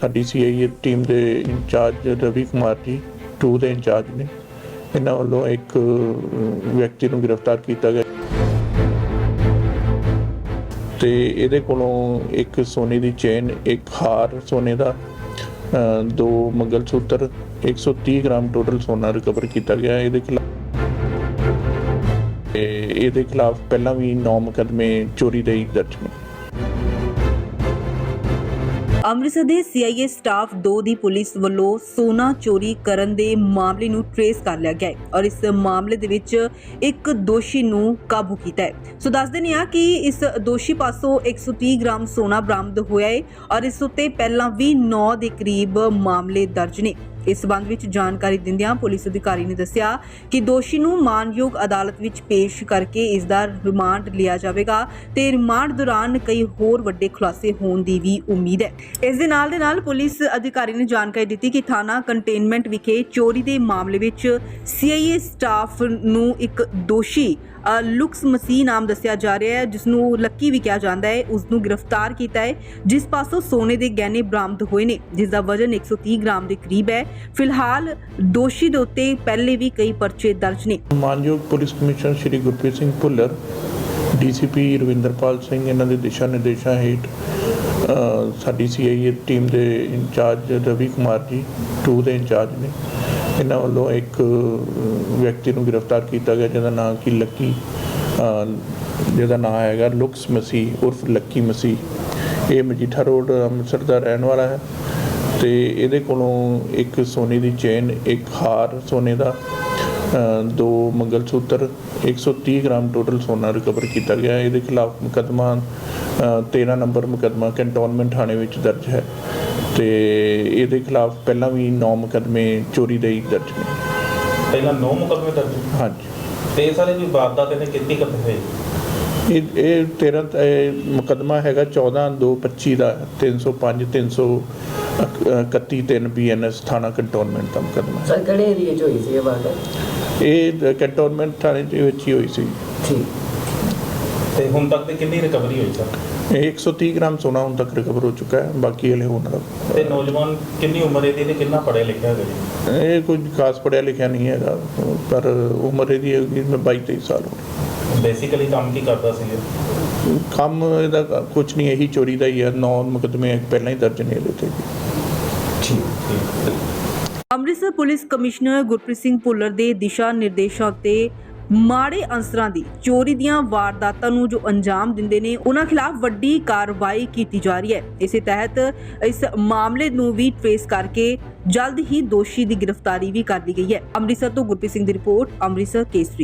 ਸਾਡੀ CIA team ਦੇ incharge Ravi Kumar ji 2 ਦੇ ਇੰਚਾਰਜ ਨੇ। ਇਹਨਾਂ ਵੱਲੋਂ ਇੱਕ ਵਿਅਕਤੀ ਨੂੰ ਗ੍ਰਿਫਤਾਰ ਕੀਤਾ ਗਿਆ। ਤੇ ਇਹਦੇ ਕੋਲੋਂ ਇੱਕ ਸੋਨੇ ਦੀ ਚੇਨ ਇੱਕ ਹਾਰ ਸੋਨੇ ਦਾ ਅ, ਦੋ ਮੰਗਲ ਸੂਤਰ 130 ਗ੍ਰਾਮ ਟੋਟਲ ਸੋਨਾ ਰਿਕਵਰ ਕੀਤਾ ਗਿਆ ਇਹਦੇ ਖਿਲਾਫ। ਤੇ ਇਹਦੇ ਖਿਲਾਫ ਪਹਿਲਾਂ ਵੀ 9 ਮੁਕੱਦਮੇ ਚੋਰੀ ਦੇ ਦਰਜ ਨੇ। ਅੰਮ੍ਰਿਤਸਰ ਦੇ ਸੀਆਈਏ ਸਟਾਫ 2 ਦੀ ਪੁਲਿਸ ਵੱਲੋਂ ਸੋਨਾ ਚੋਰੀ ਕਰਨ ਦੇ ਮਾਮਲੇ ਨੂੰ ਟਰੇਸ ਕਰ ਲਿਆ ਗਿਆ ਹੈ ਔਰ ਇਸ ਮਾਮਲੇ ਦੇ ਵਿੱਚ ਇੱਕ ਦੋਸ਼ੀ ਨੂੰ ਕਾਬੂ ਕੀਤਾ ਹੈ। ਸੋ ਦੱਸ ਦਿੰਦੇ ਆ ਕਿ ਇਸ ਦੋਸ਼ੀ ਪਾਸੋਂ 130 ਗ੍ਰਾਮ ਸੋਨਾ ਬਰਾਮਦ ਹੋਇਆ ਹੈ ਔਰ ਇਸ ਉੱਤੇ ਪਹਿਲਾਂ ਵੀ 9 ਦੇ ਕਰੀਬ ਮਾਮਲੇ ਦਰਜ ਨੇ। ਇਸ ਸਬੰਧ ਵਿੱਚ ਜਾਣਕਾਰੀ ਦਿੰਦਿਆਂ ਪੁਲਿਸ ਅਧਿਕਾਰੀ ਨੇ ਦੱਸਿਆ ਕਿ ਦੋਸ਼ੀ ਨੂੰ ਮਾਨਯੋਗ ਅਦਾਲਤ ਵਿੱਚ ਪੇਸ਼ ਕਰਕੇ ਇਸ ਦਾ ਰਿਮਾਂਡ ਲਿਆ ਜਾਵੇਗਾ ਤੇ ਰਿਮਾਂਡ ਦੌਰਾਨ ਕਈ ਹੋਰ ਵੱਡੇ ਖੁਲਾਸੇ ਹੋਣ ਦੀ ਵੀ ਉਮੀਦ ਹੈ। ਇਸ ਦੇ ਨਾਲ ਦੇ ਨਾਲ ਪੁਲਿਸ ਅਧਿਕਾਰੀ ਨੇ ਜਾਣਕਾਰੀ ਦਿੱਤੀ ਕਿ ਥਾਣਾ ਕੰਟੇਨਮੈਂਟ ਵਿਖੇ ਚੋਰੀ ਦੇ ਮਾਮਲੇ ਵਿੱਚ ਸੀਆਈਏ ਸਟਾਫ ਨੂੰ ਇੱਕ ਦੋਸ਼ੀ ਲੁਕਸ ਮਸੀਹ ਨਾਮ ਦੱਸਿਆ ਜਾ ਰਿਹਾ ਹੈ ਜਿਸ ਨੂੰ ਲੱਕੀ ਵੀ ਕਿਹਾ ਜਾਂਦਾ ਹੈ ਉਸ ਨੂੰ ਗ੍ਰਿਫਤਾਰ ਕੀਤਾ ਹੈ, ਜਿਸ ਪਾਸੋਂ ਸੋਨੇ ਦੇ ਗਹਿਣੇ ਬਰਾਮਦ ਹੋਏ ਨੇ, ਜਿਸ ਦਾ ਵਜ਼ਨ 130 ਗ੍ਰਾਮ ਦੇ ਕਰੀਬ ਹੈ। ਫਿਲਹਾਲ ਦੋਸ਼ੀ ਦੇ ਉੱਤੇ ਪਹਿਲੇ ਵੀ ਕਈ ਪਰਚੇ ਦਰਜ ਨੇ। ਮਾਨਯੋਗ police commissioner Shri Gurpreet Singh Bhullar, DCP Ravinderpal Singh, ਇਹਨਾਂ ਦੇ ਦਿਸ਼ਾ ਨਿਰਦੇਸ਼ਾਂ ਹੇਠ ਸਾਡੀ ਸੀਆਈਏ ਟੀਮ ਦੇ ਇੰਚਾਰਜ ਰਵੀ ਕੁਮਾਰ ਜੀ ਟੂ ਦੇ ਇੰਚਾਰਜ ਨੇ। ਇਹਨਾਂ ਵੱਲੋਂ ਇੱਕ ਵਿਅਕਤੀ ਨੂੰ ਗ੍ਰਿਫਤਾਰ ਕੀਤਾ ਗਿਆ ਜਿਹਦਾ ਨਾਮ ਕੀ? ਲੱਕੀ ਜਿਹਦਾ ਨਾਮ ਹੈਗਾ ਲੁਕਸ ਮਸੀਹ ਉਰਫ ਲੱਕੀ ਮਸੀਹ। ਇਹ ਮਜੀਠਾ ਰੋਡ ਅੰਮ੍ਰਿਤਸਰ ਦਾ ਰਹਿਣ ਵਾਲਾ ਹੈ ਤੇ ਇਹਦੇ ਕੋਲੋਂ ਇੱਕ ਸੋਨੇ ਦੀ ਚੇਨ ਇੱਕ ਹਾਰ ਸੋਨੇ ਦਾ ਅ, ਦੋ ਮੰਗਲ ਸੂਤਰ 130 ਗ੍ਰਾਮ ਟੋਟਲ ਸੋਨਾ ਰਿਕਵਰ ਕੀਤਾ ਗਿਆ। ਇਹਦੇ ਖਿਲਾਫ ਮੁਕੱਦਮਾ ਅ, 13 ਨੰਬਰ ਮੁਕੱਦਮਾ ਕੰਟੋਨਮੈਂਟ ਥਾਣੇ ਵਿੱਚ ਦਰਜ ਹੈ। ਤੇ ਇਹਦੇ ਖਿਲਾਫ ਪਹਿਲਾਂ ਵੀ 9 ਮੁਕੱਦਮੇ ਚੋਰੀ ਦੇ ਹੀ ਦਰਜ ਨੇ। ਪਹਿਲਾਂ 9 ਮੁਕੱਦਮੇ ਦਰਜ ਹਾਂਜੀ। ਤੇ ਸਾਰੇ ਕੋਈ ਵਾਰਦਾਤ ਇਹਨੇ ਕਿੰਨੀ ਕਰਦੇ ਹੋਏ? ਇਹ ਇਹ 13 ਤ- ਇਹ ਮੁਕੱਦਮਾ ਹੈਗਾ 14 2 25 ਦਾ 305 331 3 ਬੀਐਨਐਸ ਥਾਣਾ ਕੰਟੋਨਮੈਂਟ ਦਾ ਮੁਕੱਦਮਾ। ਸਰ ਕਿਹੜੇ ਏਰੀਏ 'ਚ ਹੋਈ ਸੀ ਇਹ ਵਾਰਦਾਤ? ਇਹ ਕੰਟੋਨਮੈਂਟ ਥਾਣੇ ਦੇ ਵਿੱਚ ਹੀ ਹੋਈ ਸੀ। ਠੀਕ। ਤੇ ਹੁਣ ਤੱਕ ਦੀ ਕਿੰਨੀ ਰਿਕਵਰੀ ਹੋਈ ਸਰ? ਇਹ 130 ਗ੍ਰਾਮ ਸੋਨਾ ਹੁਣ ਤੱਕ ਰਿਕਵਰ ਹੋ ਚੁੱਕਾ ਹੈ ਬਾਕੀ ਹਲੇ ਹੋਣ ਤੇ ਨੌਜਵਾਨ ਕਿੰਨੀ ਉਮਰ ਇਹਦੀ ਤੇ ਕਿੰਨਾ ਪੜ੍ਹਿਆ ਲਿਖਿਆ ਹੈਗਾ ਜੀ? ਇਹ ਕੁਝ ਖਾਸ ਪੜਿਆ ਲਿਖਿਆ ਨਹੀਂ ਹੈਗਾ ਪਰ ਉਮਰ ਇਹਦੀ ਹੈਗੀ ਮੈਂ 22 23 ਸਾਲ ਹੋ ਬੇਸਿਕਲੀ ਕੰਮ ਕੀ ਕਰਦਾ ਸੀ ਇਹ? ਕੰਮ ਇਹਦਾ ਕੁਝ ਨਹੀਂ ਇਹੀ ਚੋਰੀ ਦਾ ਹੀ ਹੈ ਨੌ ਮੁਕੱਦਮੇ ਪਹਿਲਾਂ ਹੀ ਦਰਜ ਨੇ ਇਹਦੇ ਤੇ ਠੀਕ ਠੀਕ। ਅੰਮ੍ਰਿਤਸਰ ਪੁਲਿਸ ਕਮਿਸ਼ਨਰ ਗੁਰਪ੍ਰੀਤ ਸਿੰਘ ਭੁੱਲਰ ਦੇ ਦਿਸ਼ਾ ਨਿਰਦੇਸ਼ਾਂ ਤੇ ਮਾੜੇ ਅੰਸਰਾਂ ਦੀ ਚੋਰੀ ਦੀਆਂ ਵਾਰਦਾਤਾਂ ਨੂੰ ਜੋ ਅੰਜਾਮ ਦਿੰਦੇ ਨੇ, ਉਹਨਾਂ ਖਿਲਾਫ ਵੱਡੀ ਕਾਰਵਾਈ ਕੀਤੀ ਜਾ ਰਹੀ ਹੈ। ਇਸੇ ਤਹਿਤ ਇਸ ਮਾਮਲੇ ਨੂੰ ਵੀ ਟ੍ਰੇਸ ਕਰਕੇ ਜਲਦ ਹੀ ਦੋਸ਼ੀ ਦੀ ਗ੍ਰਿਫਤਾਰੀ ਵੀ ਕਰ ਲਈ ਗਈ ਹੈ। ਅੰਮ੍ਰਿਤਸਰ ਤੋਂ ਗੁਰਪ੍ਰੀਤ ਸਿੰਘ ਦੀ ਰਿਪੋਰਟ, ਅੰਮ੍ਰਿਤਸਰ ਕੇਸਰੀ।